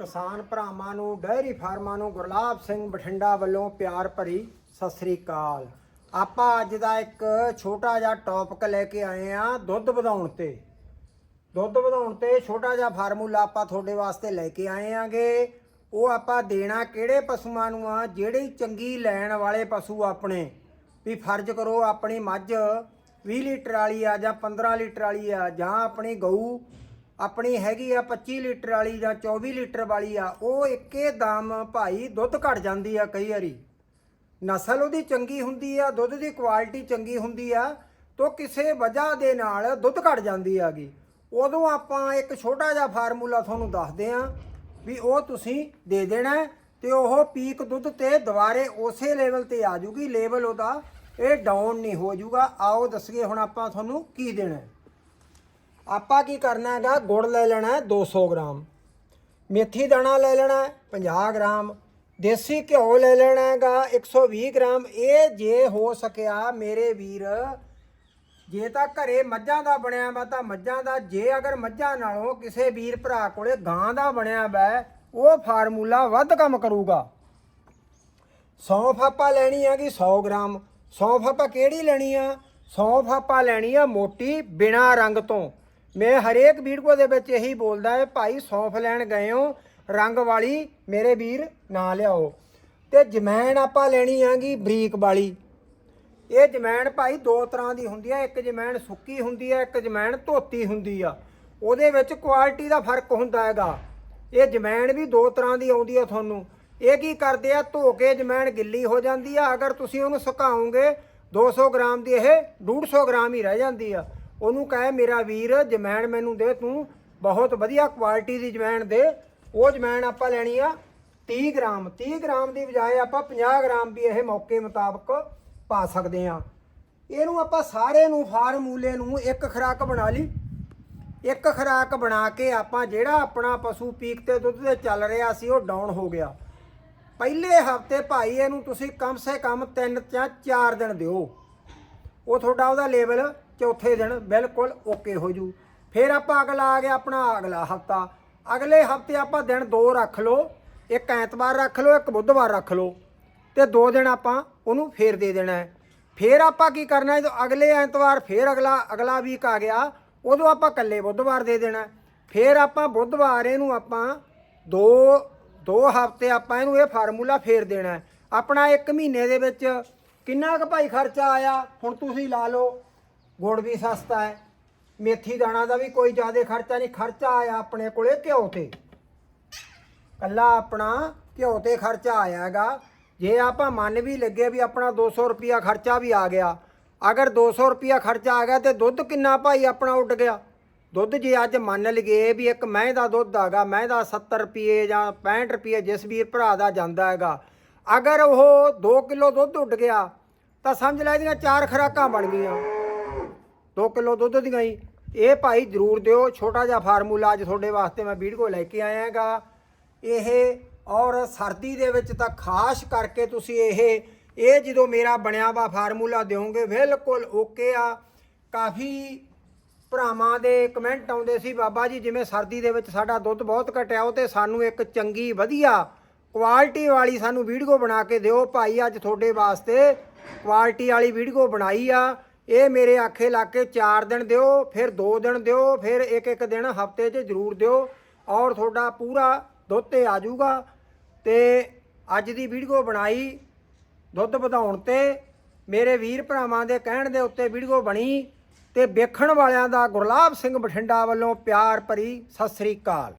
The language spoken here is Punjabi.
ਕਿਸਾਨ ਭਰਾਵਾਂ ਨੂੰ ਡੈਰੀ ਫਾਰਮਾਂ ਨੂੰ ਗੁਰਲਾਬ ਸਿੰਘ ਬਠਿੰਡਾ ਵੱਲੋਂ ਪਿਆਰ ਭਰੀ ਸਤਿ ਸ੍ਰੀ ਅਕਾਲ। ਆਪਾਂ ਅੱਜ ਦਾ ਇੱਕ ਛੋਟਾ ਜਿਹਾ ਟੌਪਿਕ ਲੈ ਕੇ ਆਏ ਆ ਦੁੱਧ ਵਧਾਉਣ ਤੇ। ਦੁੱਧ ਵਧਾਉਣ ਤੇ ਛੋਟਾ ਜਿਹਾ ਫਾਰਮੂਲਾ ਆਪਾਂ ਤੁਹਾਡੇ ਵਾਸਤੇ ਲੈ ਕੇ ਆਏ ਆਂਗੇ ਉਹ ਆਪਾਂ ਦੇਣਾ ਕਿਹੜੇ ਪਸ਼ੂਆਂ ਨੂੰ ਆ, ਜਿਹੜੀ ਚੰਗੀ ਲੈਣ ਵਾਲੇ ਪਸ਼ੂ ਆਪਣੇ। ਵੀ ਫਰਜ਼ ਕਰੋ ਆਪਣੀ ਮੱਝ 20 ਲੀਟਰ ਵਾਲੀ ਆ ਜਾਂ 15 ਲੀਟਰ ਵਾਲੀ ਆ ਜਾਂ ਆਪਣੀ ਗਊ। ਆਪਣੀ ਹੈਗੀ ਆ 25 ਲੀਟਰ ਵਾਲੀ ਜਾਂ 24 ਲੀਟਰ ਵਾਲੀ ਆ, ਉਹ ਇੱਕੇ ਦਮ ਭਾਈ ਦੁੱਧ ਘਟ ਜਾਂਦੀ ਆ ਕਈ ਵਾਰੀ। ਨਸਲ ਉਹਦੀ ਚੰਗੀ ਹੁੰਦੀ ਆ, ਦੁੱਧ ਦੀ ਕੁਆਲਿਟੀ ਚੰਗੀ ਹੁੰਦੀ ਆ, ਤੋਂ ਕਿਸੇ ਵਜ੍ਹਾ ਦੇ ਨਾਲ ਦੁੱਧ ਘਟ ਜਾਂਦੀ ਆਗੀ। ਉਦੋਂ ਆਪਾਂ ਇੱਕ ਛੋਟਾ ਜਿਹਾ ਫਾਰਮੂਲਾ ਤੁਹਾਨੂੰ ਦੱਸਦੇ ਆ ਵੀ ਉਹ ਤੁਸੀਂ ਦੇ ਦੇਣਾ ਹੈ ਤੇ ਉਹ ਪੀਕ ਦੁੱਧ ਤੇ ਦੁਬਾਰੇ ਉਸੇ ਲੈਵਲ ਤੇ ਆ ਜੂਗੀ। ਲੈਵਲ ਉਹਦਾ ਇਹ ਡਾਊਨ ਨਹੀਂ ਹੋ ਜੂਗਾ। ਆਓ ਦੱਸੀਏ ਹੁਣ ਆਪਾਂ ਤੁਹਾਨੂੰ ਕੀ ਦੇਣਾ ਆਪਾਂ ਕੀ ਕਰਨਾ ਹੈਗਾ? ਗੁੜ ਲੈ ਲੈਣਾ ਹੈ 200 ਗ੍ਰਾਮ। ਮੇਥੀ ਦਾਣਾ ਲੈ ਲੈਣਾ ਹੈ 50 ਗ੍ਰਾਮ। ਦੇਸੀ ਘਿਓ ਲੈ ਲੈਣਾ ਹੈਗਾ 120 ਗ੍ਰਾਮ। ਇਹ ਜੇ ਹੋ ਸਕਿਆ ਮੇਰੇ ਵੀਰ, ਜੇ ਤਾਂ ਘਰੇ ਮੱਝਾਂ ਦਾ ਬਣਿਆ ਵਾ ਤਾਂ ਮੱਝਾਂ ਦਾ, ਜੇ ਅਗਰ ਮੱਝਾਂ ਨਾਲੋਂ ਕਿਸੇ ਵੀਰ ਭਰਾ ਕੋਲੇ ਗਾਂ ਦਾ ਬਣਿਆ ਵਾ, ਉਹ ਫਾਰਮੂਲਾ ਵੱਧ ਕੰਮ ਕਰੂਗਾ। ਸੌਂਫ ਆਪਾਂ ਲੈਣੀ ਹੈਗੀ 100 ਗ੍ਰਾਮ। ਸੌਂਫ ਆਪਾਂ ਕਿਹੜੀ ਲੈਣੀ ਆ? ਸੌਂਫ ਆਪਾਂ ਲੈਣੀ ਆ ਮੋਟੀ ਬਿਨਾ ਰੰਗ ਤੋਂ। ਮੈਂ ਹਰੇਕ ਵੀਡੀਓ ਦੇ ਵਿੱਚ ਇਹੀ ਬੋਲਦਾ ਹੈ, ਭਾਈ ਸੌਂਫ ਲੈਣ ਗਏ ਹੋ, ਰੰਗ ਵਾਲੀ ਮੇਰੇ ਵੀਰ ਨਾ ਲਿਆਓ। ਤੇ ਜਮੈਣ ਆਪਾਂ ਲੈਣੀ ਆਂਗੀ ਬਰੀਕ ਵਾਲੀ। ਇਹ ਜਮੈਣ ਭਾਈ ਦੋ ਤਰ੍ਹਾਂ ਦੀ ਹੁੰਦੀ ਹੈ ਇੱਕ ਜਮੈਣ ਸੁੱਕੀ ਹੁੰਦੀ ਹੈ ਇੱਕ ਜਮੈਣ ਧੋਤੀ ਹੁੰਦੀ ਆ। ਉਹਦੇ ਵਿੱਚ ਕੁਆਲਿਟੀ ਦਾ ਫ਼ਰਕ ਹੁੰਦਾ ਹੈਗਾ। ਇਹ ਜਮੈਣ ਵੀ ਦੋ ਤਰ੍ਹਾਂ ਦੀ ਆਉਂਦੀ ਆ ਤੁਹਾਨੂੰ। ਇਹ ਕੀ ਕਰਦੇ ਆ, ਧੋ ਕੇ ਜਮੈਣ ਗਿੱਲੀ ਹੋ ਜਾਂਦੀ ਆ। ਅਗਰ ਤੁਸੀਂ ਉਹਨੂੰ ਸੁਕਾਓਗੇ 200 ਗ੍ਰਾਮ ਦੀ ਇਹ 150 ਗ੍ਰਾਮ ਹੀ ਰਹਿ ਜਾਂਦੀ ਆ। ਉਹਨੂੰ ਕਹੇ, ਮੇਰਾ ਵੀਰ, ਜਮੈਣ ਮੈਨੂੰ ਦੇ, ਤੂੰ ਬਹੁਤ ਵਧੀਆ ਕੁਆਲਿਟੀ ਦੀ ਜਮੈਣ ਦੇ। ਉਹ ਜਮੈਣ ਆਪਾਂ ਲੈਣੀ ਆ 30 ਗ੍ਰਾਮ। 30 ਗ੍ਰਾਮ ਦੀ ਬਜਾਏ ਆਪਾਂ 50 ਗ੍ਰਾਮ ਵੀ ਇਹ ਮੌਕੇ ਮੁਤਾਬਕ ਪਾ ਸਕਦੇ ਆ। ਇਹਨੂੰ ਆਪਾਂ ਸਾਰੇ ਨੂੰ, ਫਾਰਮੂਲੇ ਨੂੰ ਇੱਕ ਖੁਰਾਕ ਬਣਾ ਲਈ। ਇੱਕ ਖੁਰਾਕ ਬਣਾ ਕੇ ਆਪਾਂ ਜਿਹੜਾ ਆਪਣਾ ਪਸ਼ੂ ਪੀਕ ਤੇ ਦੁੱਧ ਤੇ ਚੱਲ ਰਿਹਾ ਸੀ, ਉਹ ਡਾਊਨ ਹੋ ਗਿਆ। ਪਹਿਲੇ ਹਫ਼ਤੇ ਭਾਈ, ਇਹਨੂੰ ਤੁਸੀਂ ਕਮ ਸੇ ਕਮ 3 ਜਾਂ 4 ਦਿਨ ਦਿਓ। ਉਹ ਤੁਹਾਡਾ ਉਹਦਾ ਲੇਵਲ ਚੌਥੇ ਦਿਨ ਬਿਲਕੁਲ ਓਕੇ ਹੋ ਜੂ। ਫਿਰ ਆਪਾਂ ਅਗਲਾ ਆ ਗਿਆ ਆਪਣਾ ਅਗਲਾ ਹਫਤਾ। ਅਗਲੇ ਹਫ਼ਤੇ ਆਪਾਂ ਦਿਨ ਦੋ ਰੱਖ ਲਓ, ਇੱਕ ਐਤਵਾਰ ਰੱਖ ਲਓ, ਇੱਕ ਬੁੱਧਵਾਰ ਰੱਖ ਲਓ ਤੇ ਦੋ ਦਿਨ ਆਪਾਂ ਉਹਨੂੰ ਫੇਰ ਦੇ ਦੇਣਾ ਹੈ। ਫੇਰ ਆਪਾਂ ਕੀ ਕਰਨਾ ਜਦੋਂ ਅਗਲੇ ਐਤਵਾਰ ਫੇਰ ਅਗਲਾ ਅਗਲਾ ਵੀਕ ਆ ਗਿਆ, ਉਦੋਂ ਆਪਾਂ ਇਕੱਲੇ ਬੁੱਧਵਾਰ ਦੇ ਦੇਣਾ ਹੈ। ਫੇਰ ਆਪਾਂ ਬੁੱਧਵਾਰ ਇਹਨੂੰ ਆਪਾਂ ਦੋ ਦੋ ਹਫ਼ਤੇ ਆਪਾਂ ਇਹਨੂੰ ਇਹ ਫਾਰਮੂਲਾ ਫੇਰ ਦੇਣਾ ਆਪਣਾ 1 ਮਹੀਨੇ ਦੇ ਵਿੱਚ ਕਿੰਨਾ ਕੁ ਭਾਈ ਖਰਚਾ ਆਇਆ? ਹੁਣ ਤੁਸੀਂ ਲਾ ਲਓ ਗੁੜ ਵੀ ਸਸਤਾ ਹੈ। ਮੇਥੀ ਦਾਣਾ ਦਾ ਵੀ ਕੋਈ ਜ਼ਿਆਦਾ ਖਰਚਾ ਨਹੀਂ। ਖਰਚਾ ਆਇਆ ਆਪਣੇ ਕੋਲੇ ਘਿਓ ਤੇ। ਕੱਲਾ ਆਪਣਾ ਘਿਓ ਤੇ ਖਰਚਾ ਆਇਆ ਹੈਗਾ। ਜੇ ਆਪਾਂ ਮੰਨ ਵੀ ਲੱਗੇ ਵੀ ਆਪਣਾ 200 ਰੁਪਿਆ ਖਰਚਾ ਵੀ ਆ ਗਿਆ। ਅਗਰ 200 ਰੁਪਿਆ ਖਰਚਾ ਆ ਗਿਆ ਤੇ ਦੁੱਧ ਕਿੰਨਾ ਭਾਈ ਆਪਣਾ ਉੱਡ ਗਿਆ? ਦੁੱਧ ਜੇ ਅੱਜ ਮੰਨ ਲਈਏ ਵੀ ਇੱਕ ਮਹਿ ਦਾ ਦੁੱਧ ਆਗਾ ਮਹਿ ਦਾ 70 ਰੁਪਏ ਜਾਂ 65 ਰੁਪਏ ਜਿਸ ਵੀਰ ਭਰਾ ਦਾ ਜਾਂਦਾ ਹੈਗਾ। ਅਗਰ ਉਹ 2 ਕਿਲੋ ਦੁੱਧ ਉੱਡ ਗਿਆ, ਤਾਂ ਸਮਝ ਲੈ ਇਹਦੀਆਂ ਚਾਰ ਖੁਰਾਕਾਂ ਬਣ ਗਈਆਂ। 2 ਕਿਲੋ ਦੁੱਧ ਦੀਆਂ ਹੀ। ਇਹ ਭਾਈ ਜ਼ਰੂਰ ਦਿਓ, ਛੋਟਾ ਜਿਹਾ ਫਾਰਮੂਲਾ ਅੱਜ ਤੁਹਾਡੇ ਵਾਸਤੇ ਮੈਂ ਵੀਡੀਓ ਲੈ ਕੇ ਆਇਆ ਹੈਗਾ ਇਹ ਔਰ ਸਰਦੀ ਦੇ ਵਿੱਚ ਤਾਂ ਖਾਸ ਕਰਕੇ ਤੁਸੀਂ ਇਹ ਇਹ ਜਦੋਂ ਮੇਰਾ ਬਣਿਆ ਵਾ ਫਾਰਮੂਲਾ ਦਿਓਗੇ, ਬਿਲਕੁਲ ਓਕੇ ਆ। ਕਾਫੀ ਭਰਾਵਾਂ ਦੇ ਕਮੈਂਟ ਆਉਂਦੇ ਸੀ, ਬਾਬਾ ਜੀ, ਜਿਵੇਂ ਸਰਦੀ ਦੇ ਵਿੱਚ ਸਾਡਾ ਦੁੱਧ ਬਹੁਤ ਘਟਿਆ, ਉਹ ਤੇ ਸਾਨੂੰ ਇੱਕ ਚੰਗੀ, ਵਧੀਆ ਕੁਆਲਿਟੀ ਵਾਲੀ ਸਾਨੂੰ ਵੀਡੀਓ ਬਣਾ ਕੇ ਦਿਓ। ਭਾਈ, ਅੱਜ ਤੁਹਾਡੇ ਵਾਸਤੇ ਕੁਆਲਿਟੀ ਵਾਲੀ ਵੀਡੀਓ ਬਣਾਈ ਆ। ਇਹ ਮੇਰੇ ਆਖੇ ਲਾ ਕੇ 4 ਦਿਨ ਦਿਓ, ਫਿਰ 2 ਦਿਨ ਦਿਓ, ਫਿਰ ਇੱਕ ਇੱਕ ਦਿਨ ਹਫ਼ਤੇ 'ਚ ਜ਼ਰੂਰ ਦਿਓ ਔਰ ਤੁਹਾਡਾ ਪੂਰਾ ਦੁੱਧ ਤੇ ਆ ਜਾਊਗਾ ਤੇ ਅੱਜ ਦੀ ਵੀਡੀਓ ਬਣਾਈ ਦੁੱਧ ਵਧਾਉਣ ਤੇ। ਮੇਰੇ ਵੀਰ ਭਰਾਵਾਂ ਦੇ ਕਹਿਣ ਦੇ ਉੱਤੇ ਵੀਡੀਓ ਬਣੀ ਤੇ ਵੇਖਣ ਵਾਲਿਆਂ ਦਾ ਗੁਰਲਾਬ ਸਿੰਘ ਬਠਿੰਡਾ ਵੱਲੋਂ ਪਿਆਰ ਭਰੀ ਸਤਿ ਸ੍ਰੀ ਅਕਾਲ।